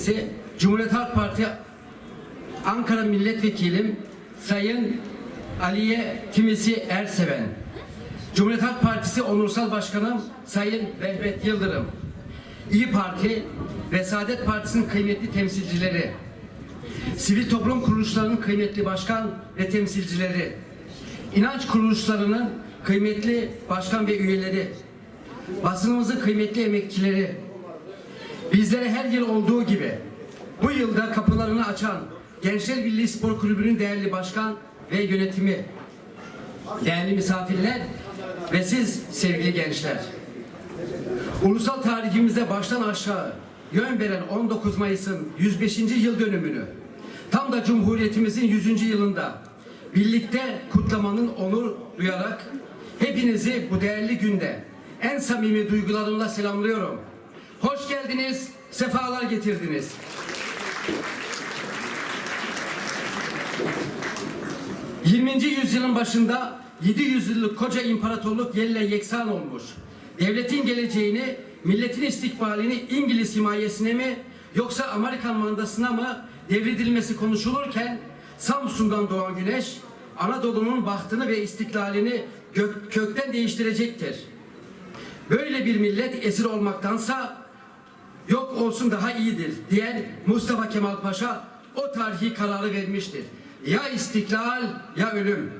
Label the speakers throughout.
Speaker 1: Meclisi Cumhuriyet Halk Parti Ankara Milletvekilim Sayın Aliye Timisi Erseven. Cumhuriyet Halk Partisi Onursal Başkanım Sayın Vehmet Yıldırım. İyi Parti ve Saadet Partisi'nin kıymetli temsilcileri sivil toplum kuruluşlarının kıymetli başkan ve temsilcileri inanç kuruluşlarının kıymetli başkan ve üyeleri basınımızın kıymetli emekçileri Bizlere her yıl olduğu gibi bu yılda kapılarını açan Gençler Birliği Spor Kulübü'nün değerli başkan ve yönetimi, değerli misafirler ve siz sevgili gençler. Ulusal tarihimizde baştan aşağı yön veren 19 Mayıs'ın 105. yıl dönümünü tam da Cumhuriyetimizin 100. yılında birlikte kutlamanın onur duyarak hepinizi bu değerli günde en samimi duygularımla selamlıyorum. Hoş geldiniz, sefalar getirdiniz. ...20. yüzyılın başında 700 yıllık koca imparatorluk yerle yeksan olmuş. Devletin geleceğini, milletin istikbalini İngiliz himayesine mi yoksa Amerikan mandasına mı devredilmesi konuşulurken Samsun'dan doğan güneş Anadolu'nun bahtını ve istiklalini gök- kökten değiştirecektir. Böyle bir millet esir olmaktansa yok olsun daha iyidir diyen Mustafa Kemal Paşa o tarihi kararı vermiştir. Ya istiklal ya ölüm.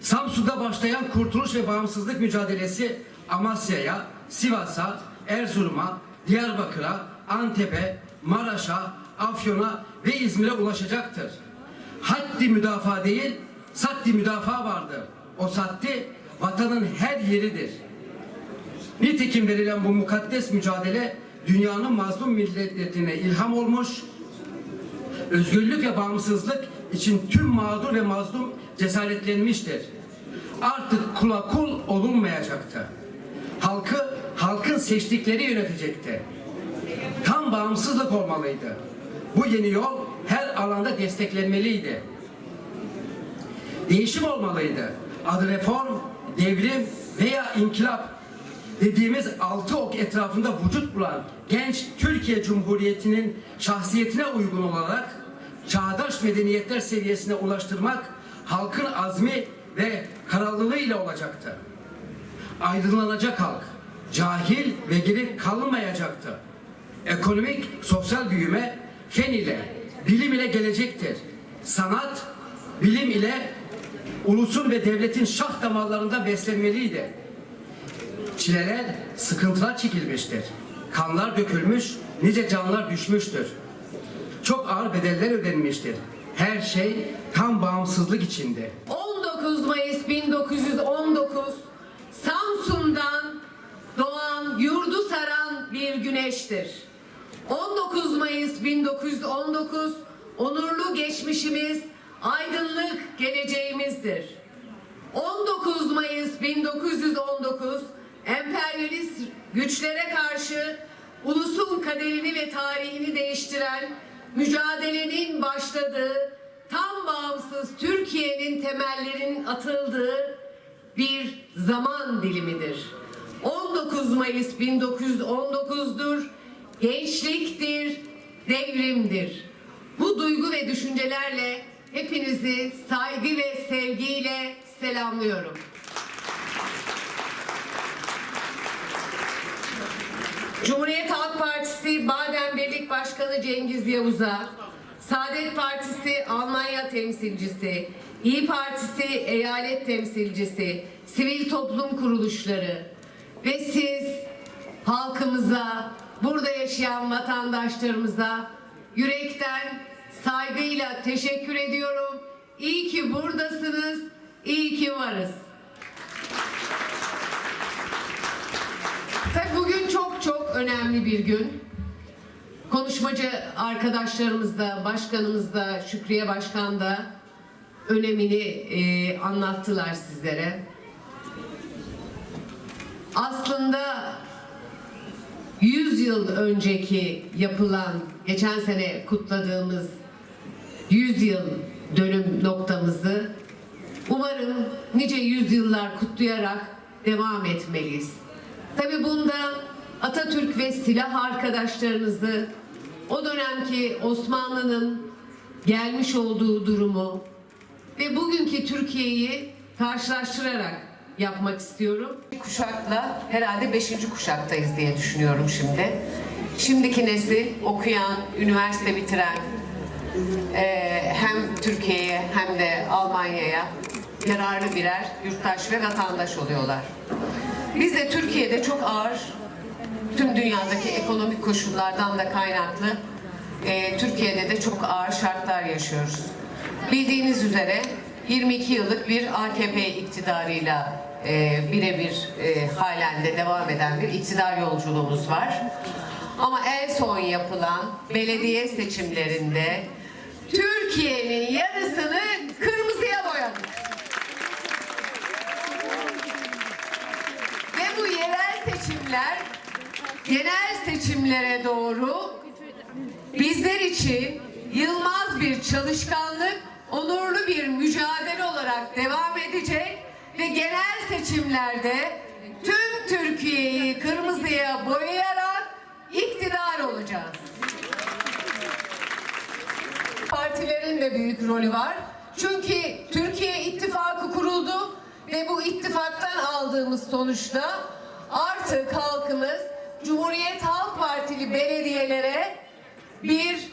Speaker 1: Samsun'da başlayan kurtuluş ve bağımsızlık mücadelesi Amasya'ya, Sivas'a, Erzurum'a, Diyarbakır'a, Antep'e, Maraş'a, Afyon'a ve İzmir'e ulaşacaktır. Haddi müdafaa değil, saddi müdafaa vardır. O saddi vatanın her yeridir. Nitekim verilen bu mukaddes mücadele dünyanın mazlum milletlerine ilham olmuş, özgürlük ve bağımsızlık için tüm mağdur ve mazlum cesaretlenmiştir. Artık kula kul olunmayacaktı. Halkı halkın seçtikleri yönetecekti. Tam bağımsızlık olmalıydı. Bu yeni yol her alanda desteklenmeliydi. Değişim olmalıydı. Adı reform, devrim veya inkılap dediğimiz altı ok etrafında vücut bulan genç Türkiye Cumhuriyeti'nin şahsiyetine uygun olarak çağdaş medeniyetler seviyesine ulaştırmak halkın azmi ve kararlılığıyla olacaktı. Aydınlanacak halk, cahil ve geri kalınmayacaktı. Ekonomik, sosyal büyüme fen ile, bilim ile gelecektir. Sanat, bilim ile ulusun ve devletin şah damarlarında beslenmeliydi. Çileler, sıkıntılar çekilmiştir. Kanlar dökülmüş, nice canlar düşmüştür. Çok ağır bedeller ödenmiştir. Her şey tam bağımsızlık içinde.
Speaker 2: 19 Mayıs 1919 Samsun'dan doğan yurdu saran bir güneştir. 19 Mayıs 1919 onurlu geçmişimiz, aydınlık geleceğimizdir. 19 Mayıs 1919 emperyalist güçlere karşı ulusun kaderini ve tarihini değiştiren mücadelenin başladığı tam bağımsız Türkiye'nin temellerinin atıldığı bir zaman dilimidir. 19 Mayıs 1919'dur, gençliktir, devrimdir. Bu duygu ve düşüncelerle hepinizi saygı ve sevgiyle selamlıyorum. Cumhuriyet Halk Partisi Badem Birlik Başkanı Cengiz Yavuz'a, Saadet Partisi Almanya temsilcisi, İyi Partisi eyalet temsilcisi, sivil toplum kuruluşları ve siz halkımıza, burada yaşayan vatandaşlarımıza yürekten saygıyla teşekkür ediyorum. İyi ki buradasınız, iyi ki varız. Tabii bugün çok önemli bir gün. Konuşmacı arkadaşlarımız da, başkanımız da, Şükriye Başkan da önemini e, anlattılar sizlere. Aslında 100 yıl önceki yapılan, geçen sene kutladığımız 100 yıl dönüm noktamızı umarım nice yüzyıllar kutlayarak devam etmeliyiz. Tabi bunda Atatürk ve silah arkadaşlarımızı o dönemki Osmanlı'nın gelmiş olduğu durumu ve bugünkü Türkiye'yi karşılaştırarak yapmak istiyorum. Kuşakla herhalde beşinci kuşaktayız diye düşünüyorum şimdi. Şimdiki nesil okuyan, üniversite bitiren eee, hem Türkiye'ye hem de Almanya'ya yararlı birer yurttaş ve vatandaş oluyorlar. Biz de Türkiye'de çok ağır tüm dünyadaki ekonomik koşullardan da kaynaklı e, Türkiye'de de çok ağır şartlar yaşıyoruz. Bildiğiniz üzere 22 yıllık bir AKP iktidarıyla e, birebir e, halen de devam eden bir iktidar yolculuğumuz var. Ama en son yapılan belediye seçimlerinde Türkiye'nin yarısını kırmızıya boyadık. Ve bu yerel seçimler genel seçimlere doğru bizler için yılmaz bir çalışkanlık, onurlu bir mücadele olarak devam edecek ve genel seçimlerde tüm Türkiye'yi kırmızıya boyayarak iktidar olacağız. Partilerin de büyük rolü var. Çünkü Türkiye İttifakı kuruldu ve bu ittifaktan aldığımız sonuçta artık halkımız Cumhuriyet Halk Partili belediyelere bir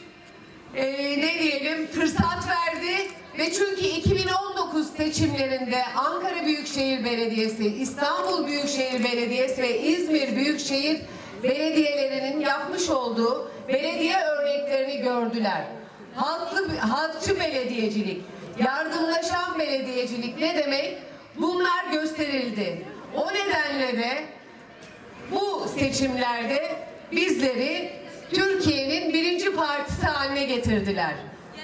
Speaker 2: e, ne diyelim fırsat verdi ve çünkü 2019 seçimlerinde Ankara Büyükşehir Belediyesi, İstanbul Büyükşehir Belediyesi ve İzmir Büyükşehir Belediyelerinin yapmış olduğu belediye örneklerini gördüler. Halklı, halkçı belediyecilik, yardımlaşan belediyecilik ne demek? Bunlar gösterildi. O nedenle de bu seçimlerde bizleri Türkiye'nin birinci partisi haline getirdiler.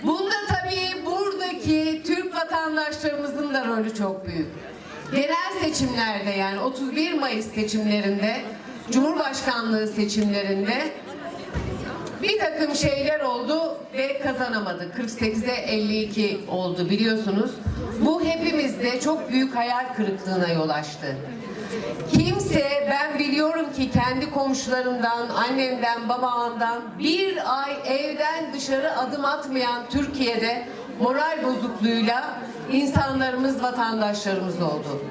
Speaker 2: Bunda tabii buradaki Türk vatandaşlarımızın da rolü çok büyük. Genel seçimlerde yani 31 Mayıs seçimlerinde, Cumhurbaşkanlığı seçimlerinde bir takım şeyler oldu ve kazanamadık. 48'e 52 oldu biliyorsunuz. Bu hepimizde çok büyük hayal kırıklığına yol açtı. Kimse ben biliyorum ki kendi komşularımdan, annemden, babamdan bir ay evden dışarı adım atmayan Türkiye'de moral bozukluğuyla insanlarımız, vatandaşlarımız oldu.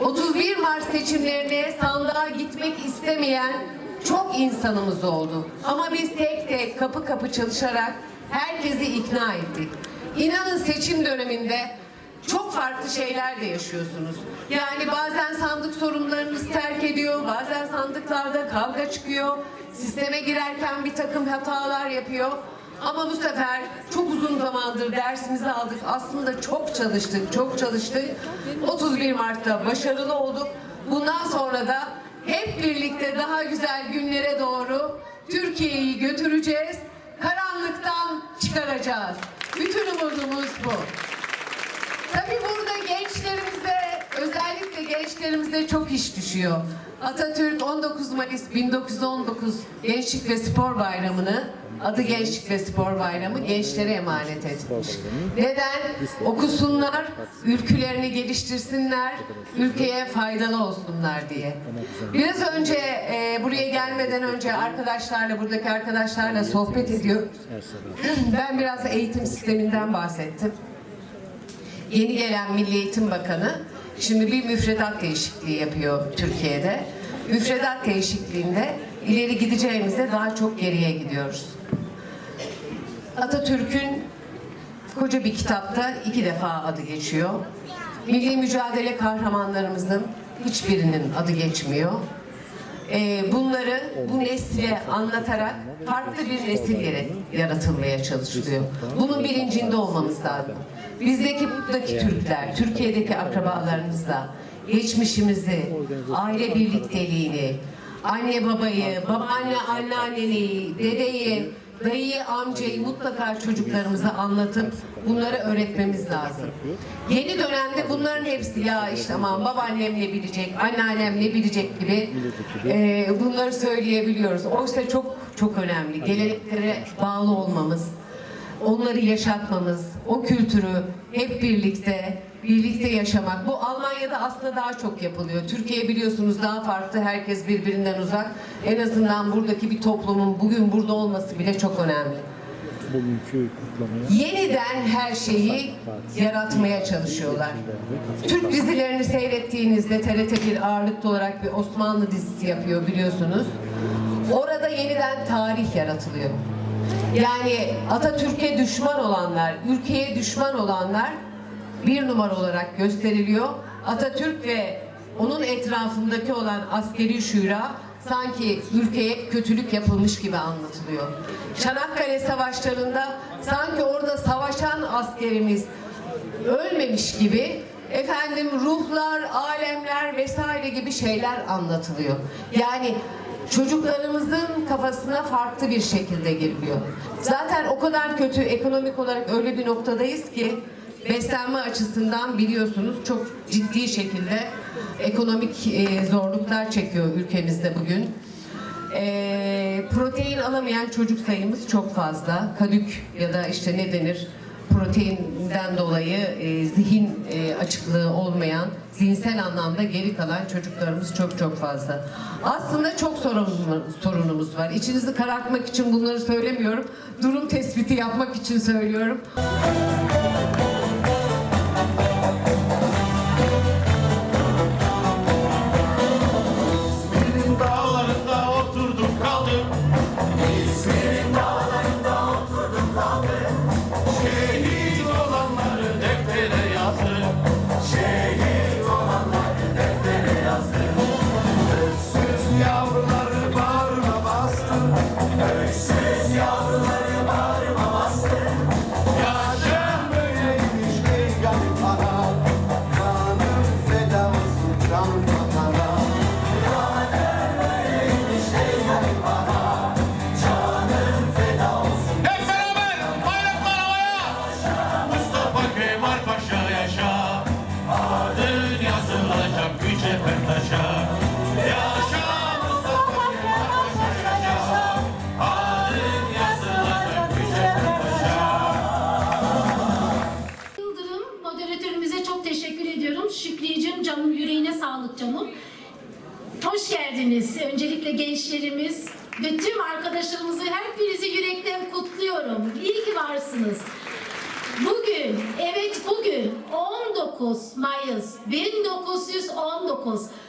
Speaker 2: 31 Mart seçimlerine sandığa gitmek istemeyen çok insanımız oldu. Ama biz tek tek kapı kapı çalışarak herkesi ikna ettik. İnanın seçim döneminde çok farklı şeyler de yaşıyorsunuz. Yani bazen sandık sorunlarınız terk ediyor, bazen sandıklarda kavga çıkıyor, sisteme girerken bir takım hatalar yapıyor. Ama bu sefer çok uzun zamandır dersimizi aldık. Aslında çok çalıştık, çok çalıştık. 31 Mart'ta başarılı olduk. Bundan sonra da hep birlikte daha güzel günlere doğru Türkiye'yi götüreceğiz. Karanlıktan çıkaracağız. Bütün umudumuz bu. Tabii burada gençlerimize, özellikle gençlerimize çok iş düşüyor. Atatürk 19 Mayıs 1919 Gençlik ve Spor Bayramı'nı, adı Gençlik ve Spor Bayramı, gençlere emanet etmiş. Neden? Okusunlar, ülkülerini geliştirsinler, ülkeye faydalı olsunlar diye. Biraz önce, e, buraya gelmeden önce arkadaşlarla, buradaki arkadaşlarla sohbet ediyor. Ben biraz eğitim sisteminden bahsettim yeni gelen Milli Eğitim Bakanı şimdi bir müfredat değişikliği yapıyor Türkiye'de. Müfredat değişikliğinde ileri gideceğimizde daha çok geriye gidiyoruz. Atatürk'ün koca bir kitapta iki defa adı geçiyor. Milli mücadele kahramanlarımızın hiçbirinin adı geçmiyor. Ee, bunları bu nesle anlatarak farklı bir nesil yaratılmaya çalışılıyor. Bunun bilincinde olmamız lazım. Bizdeki buradaki Türkler, Türkiye'deki akrabalarımızla geçmişimizi, aile birlikteliğini, anne babayı, babaanne anneanneyi, dedeyi, dayıyı, amcayı mutlaka çocuklarımıza anlatıp bunları öğretmemiz lazım. Yeni dönemde bunların hepsi ya işte aman babaannem ne bilecek, anneannem ne bilecek gibi e, bunları söyleyebiliyoruz. Oysa çok çok önemli. Geleneklere bağlı olmamız, onları yaşatmamız, o kültürü hep birlikte birlikte yaşamak. Bu Almanya'da aslında daha çok yapılıyor. Türkiye biliyorsunuz daha farklı. Herkes birbirinden uzak. En azından buradaki bir toplumun bugün burada olması bile çok önemli.
Speaker 3: bugünkü kutlamaya
Speaker 2: Yeniden her şeyi yaratmaya çalışıyorlar. Türk dizilerini seyrettiğinizde TRT bir ağırlıklı olarak bir Osmanlı dizisi yapıyor biliyorsunuz. Orada yeniden tarih yaratılıyor. Yani Atatürk'e düşman olanlar, ülkeye düşman olanlar bir numara olarak gösteriliyor. Atatürk ve onun etrafındaki olan askeri şura sanki ülkeye kötülük yapılmış gibi anlatılıyor. Çanakkale savaşlarında sanki orada savaşan askerimiz ölmemiş gibi efendim ruhlar, alemler vesaire gibi şeyler anlatılıyor. Yani çocuklarımızın kafasına farklı bir şekilde giriliyor. Zaten o kadar kötü ekonomik olarak öyle bir noktadayız ki beslenme açısından biliyorsunuz çok ciddi şekilde ekonomik e, zorluklar çekiyor ülkemizde bugün. E, protein alamayan çocuk sayımız çok fazla. Kadük ya da işte ne denir? Proteinden dolayı e, zihin e, açıklığı olmayan, zihinsel anlamda geri kalan çocuklarımız çok çok fazla. Aslında çok sorunumuz, sorunumuz var. İçinizi karartmak için bunları söylemiyorum. Durum tespiti yapmak için söylüyorum.
Speaker 4: 1919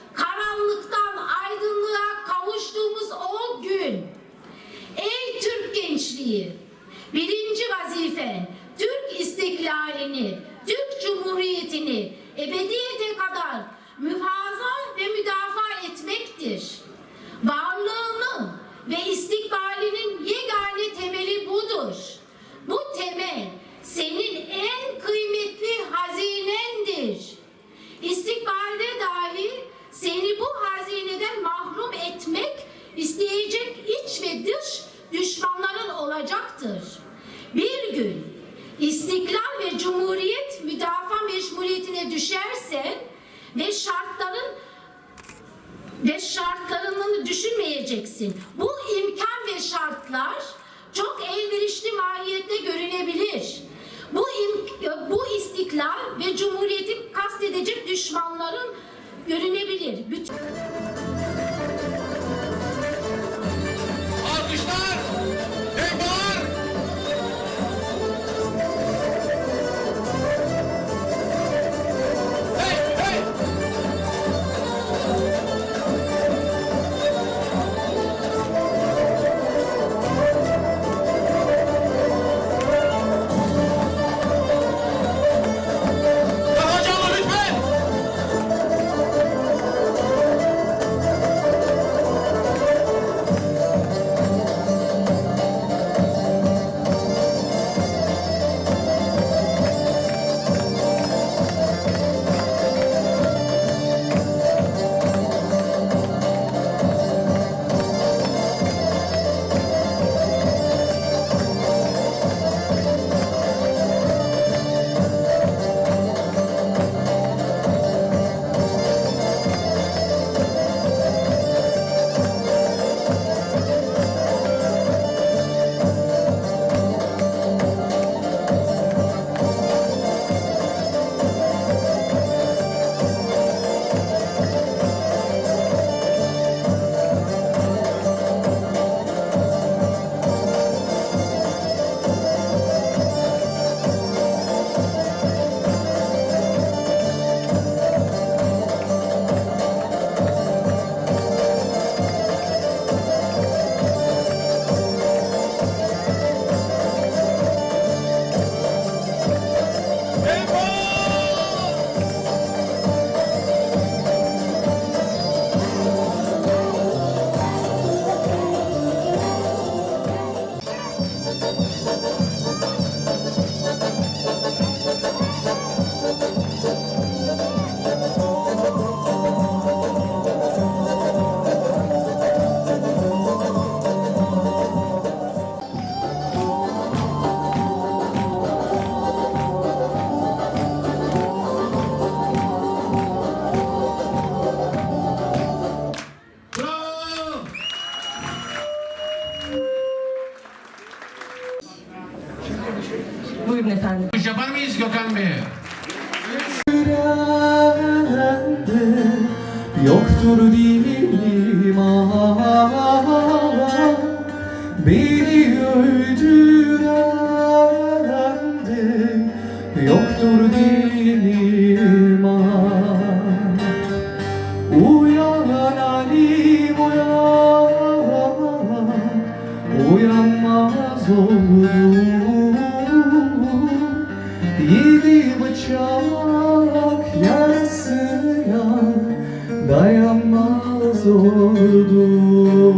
Speaker 5: Oldum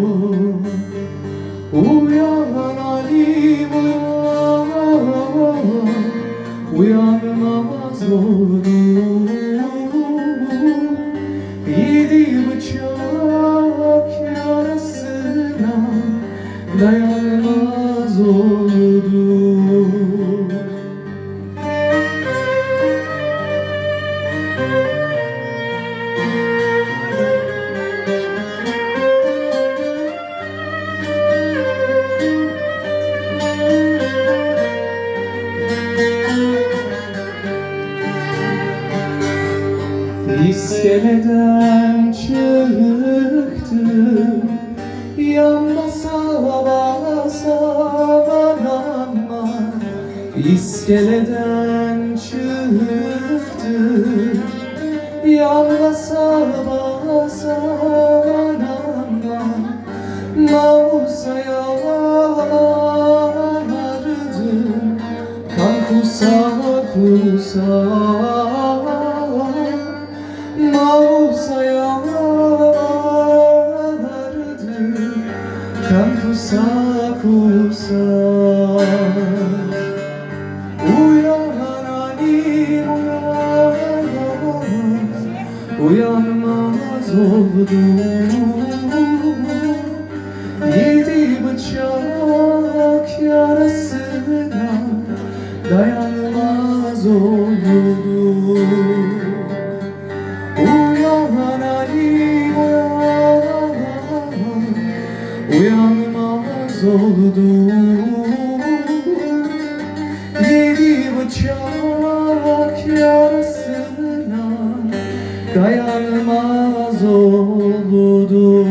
Speaker 5: Uyan alim uyan Uyanmaz oldum Yalvasa basa anamdan. Mausa'ya vardım Kan kusa kusa. Mausa'ya vardım Kan kusa Oldum Yedi bıçak yarasına Dayanmaz oldum.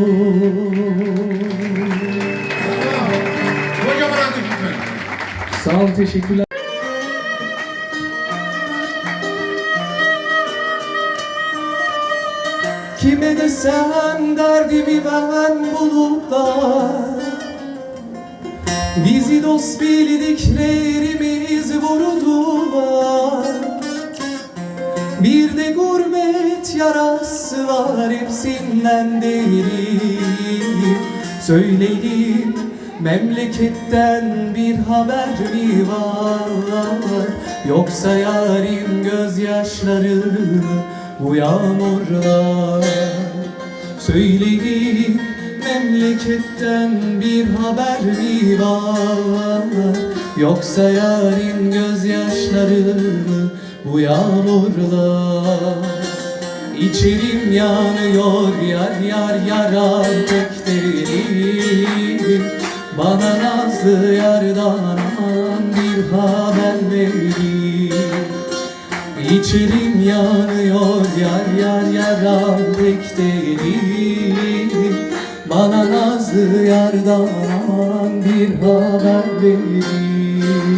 Speaker 5: Sağ ol, teşekkürler. Kime desem derdimi ben bulutlar Bizi dost bildiklerimiz vurdular. Bir de gurbet yarası var hepsinden derin Söyleyin memleketten bir haber mi var? Yoksa yarim gözyaşlarını bu yağmurlar. Söyleyin memleketten bir haber mi var? Yoksa yarın gözyaşlarını bu yağmurlar İçerim yanıyor yar yar yarar tek derim Bana nazlı yardan aman bir haber verin. İçerim yanıyor yar yar yarar beklerim Bana nazlı yardan bir haber verin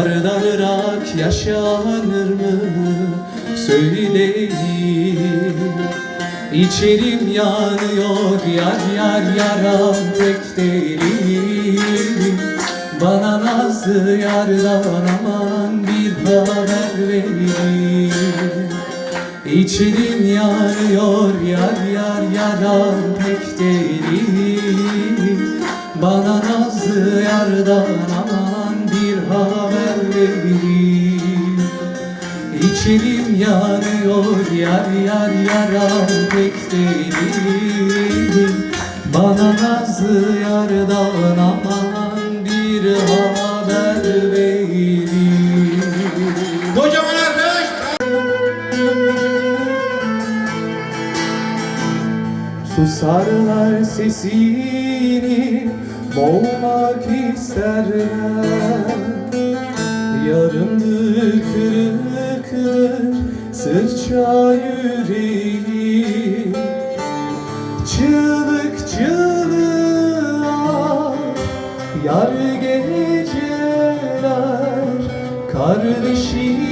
Speaker 5: Yardan ırak yaşanır mı? Söyleyin. İçerim yanıyor yar yar yaram tek derim Bana nazlı yardan aman bir haber verin. İçerim yanıyor yar yar yaram pek derin Bana nazlı yardan aman verin İçerim yanıyor yar yar yaram pek derin Bana nazlı yardan aman bir haber verin.
Speaker 6: Kocaman.
Speaker 5: Susarlar sesini boğmak isterler Yarımdır kırıktır sırça yüreği Çığlık çığlığa yar geceler Kardeşin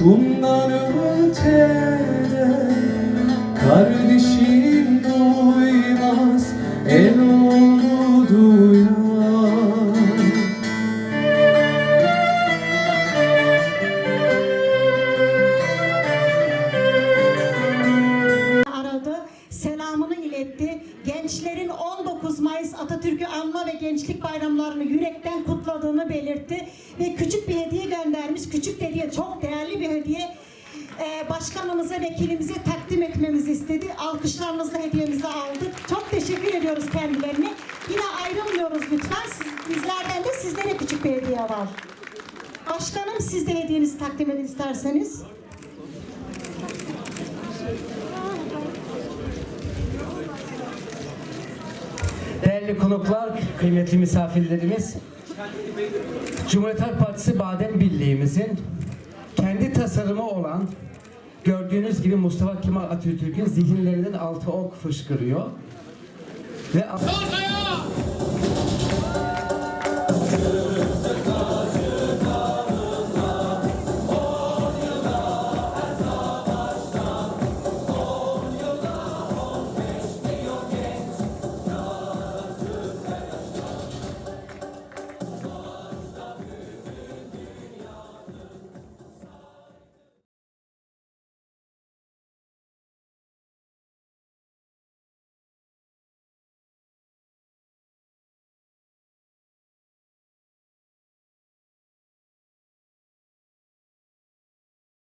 Speaker 7: clube değerli
Speaker 1: konuklar, kıymetli misafirlerimiz, Cumhuriyet Halk Partisi Badem Birliği'mizin kendi tasarımı olan gördüğünüz gibi Mustafa Kemal Atatürk'ün zihinlerinden altı ok fışkırıyor. Ve...
Speaker 6: Sosya!